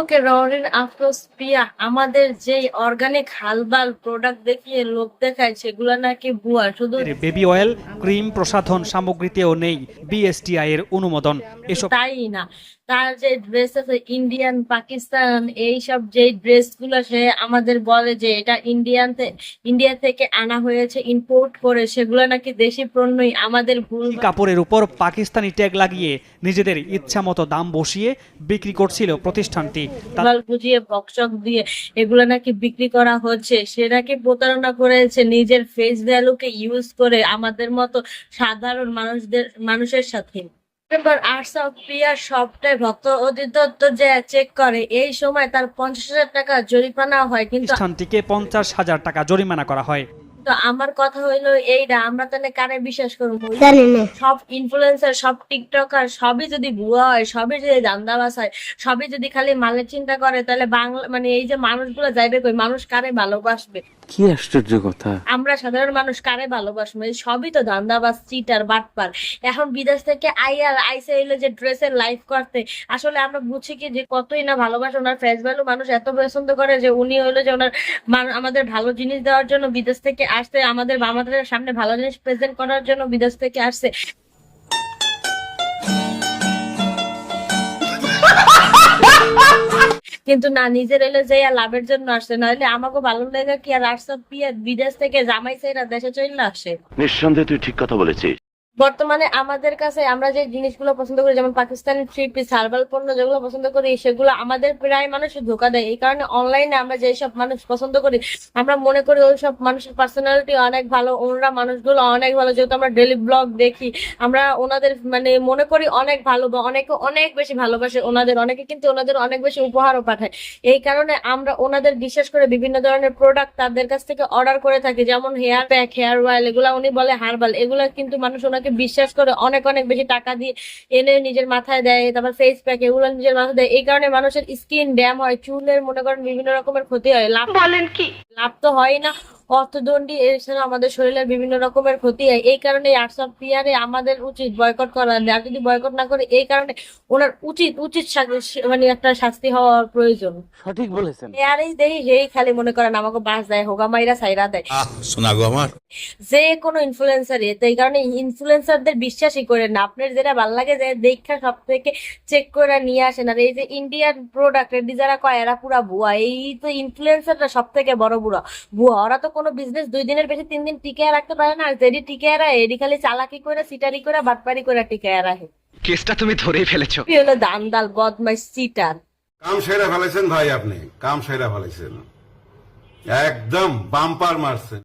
ওকে ররিন আফরোজ প্রিয়া আমাদের যে organic হালবাল product দেখিয়ে লোক দেখায় সেগুলো নাকি ভুয়া শুধু বেবি অয়েল ক্রিম প্রসাধন সামগ্রীতেও নেই বিএসটিআই এর অনুমোদন। এসব তাই না? তার যে ড্রেস আছে ইন্ডিয়ান পাকিস্তান এইসব যে ড্রেসগুলো সে আমাদের বলে যে এটা ইন্ডিয়ান ইন্ডিয়া থেকে আনা হয়েছে ইম্পোর্ট করে সেগুলো নাকি দেশি পণ্যই আমাদের ভুল কাপড়ের উপর পাকিস্তানি ট্যাগ লাগিয়ে নিজেদের ইচ্ছা মতো দাম বসিয়ে বিক্রি করছিল প্রতিষ্ঠানটি। বুঝিয়ে বকচক দিয়ে এগুলো নাকি বিক্রি করা হচ্ছে সে নাকি প্রতারণা করেছে নিজের ফেস ভ্যালুকে ইউজ করে আমাদের মতো সাধারণ মানুষদের মানুষের সাথে। এবার আর্টস অফ প্রিয়ার সবটাই ভক্ত অধিদত্ত যে চেক করে, এই সময় তার পঞ্চাশ হাজার টাকা জরিমানা হয়, কিন্তু স্থানটিকে পঞ্চাশ হাজার টাকা জরিমানা করা হয়। তো আমার কথা হইল এইটা আমরা তাহলে কারে বিশ্বাস করব? সব ইনফ্লুয়েন্সার সব টিকটকার সবই যদি ভুয়া হয় সবই যদি দান্দাবাস হয় সবই যদি খালি মালের চিন্তা করে তাহলে বাংলা মানে এই যে মানুষগুলো যাইবে কই মানুষ কারে ভালোবাসবে? কি আশ্চর্য কথা। আমরা সাধারণ মানুষ কারে ভালোবাসবো? এই সবই তো ধান্দাবাজ চিটার বাটপার। এখন বিদেশ থেকে আইয়ার আইসে এলো যে ড্রেসের লাইফ করতে আসলে আমরা বুঝি কি যে কতই না ভালোবাসে ওনার ফেস ভ্যালু মানুষ এত পছন্দ করে যে উনি হইল যে ওনার আমাদের ভালো জিনিস দেওয়ার জন্য বিদেশ থেকে আসছে আমাদের মামাদের সামনে ভালো জিনিস প্রেজেন্ট করার জন্য বিদেশ থেকে আসছে। কিন্তু না, নিজের এলে যে লাভের জন্য আসছে, নাহলে আমাকে ভালো লেগে কি আর আসতে বিদেশ থেকে জামাই সেইরা দেশে চলে আসে। নিঃসন্দেহে তুই ঠিক কথা বলেছিস। বর্তমানে আমাদের কাছে আমরা যে জিনিসগুলো পছন্দ করি, যেমন পাকিস্তানি থ্রি পিস হার্বাল পণ্য যেগুলো পছন্দ করি, সেগুলো আমাদের প্রায় মানুষ ধোকা দেয়। এই কারণে অনলাইনে আমরা যেসব মানুষ পছন্দ করি, আমরা মনে করি ওই সব মানুষের পার্সোনালিটি অনেক ভালো, ওনারা মানুষগুলো অনেক ভালো। যেহেতু আমরা ডেলি ব্লগ দেখি, আমরা ওনাদের মানে মনে করি অনেক ভালো বা অনেকে অনেক বেশি ভালোবাসে ওনাদের, অনেকে কিন্তু ওনাদের অনেক বেশি উপহারও পাঠায়। এই কারণে আমরা ওনাদের বিশ্বাস করে বিভিন্ন ধরনের প্রোডাক্ট তাদের কাছ থেকে অর্ডার করে থাকি, যেমন হেয়ার প্যাক হেয়ার অয়েল এগুলো উনি বলে হার্বাল এগুলো কিন্তু মানুষ ওনাকে বিশ্বাস করে অনেক অনেক বেশি টাকা দিয়ে এনে নিজের মাথায় দেয় তারপর ফেস প্যাক এগুলো নিজের মাথায় দেয়। এই কারণে মানুষের স্কিন ড্যাম হয় চুলের মনে করেন বিভিন্ন রকমের ক্ষতি হয়। লাভ বলেন কি? লাভ তো হয় না। অর্থদণ্ডী এছাড়া আমাদের শরীরের বিভিন্ন রকমের ক্ষতি হয়। এই কারণে আর্টস অফ পিয়ারে আমাদের উচিত বয়কট করা। আর যদি বয়কট না করে এই কারণে ওনার উচিত উচিত মানে একটা শাস্তি হওয়ার প্রয়োজন। সঠিক বলেছেন। এয়ারেই দেই সেই খালি মনে করেন আমাকে বাস দেয় হোগা মাইরা সাইরা দেয়। আহ শোনাগো আমার। যে কোনো ইনফ্লুয়েন্সারই তো এই কারণে ইনফ্লুয়েন্সারদের বিশ্বাসই করেন না। আপনার যেটা ভালো লাগে যে দেখা সব থেকে চেক করে নিয়ে আসেন। আর এই যে ইন্ডিয়ান প্রোডাক্ট যারা কয় এরা পুরা ভুয়া। এই তো ইনফ্লুয়েন্সাররা সব থেকে বড় বুড়া। ভুয়া ওরা তো কোনো বিজনেস দুই দিনের বেশি তিন দিন টিকে রাখতে পারে না আর যেটি টিকে রাখে এটি খালি চালাকি করে সিটারি করে বাটপারি করে টিকে রাখে। কেসটা তুমি ধরেই ফেলেছো। কি হলো দান্দাল বদমাইশ সিটার কাম সেরা ফেলেছেন ভাই আপনি কাম সেরা ফেলেছেন। একদম বাম্পার মারছেন।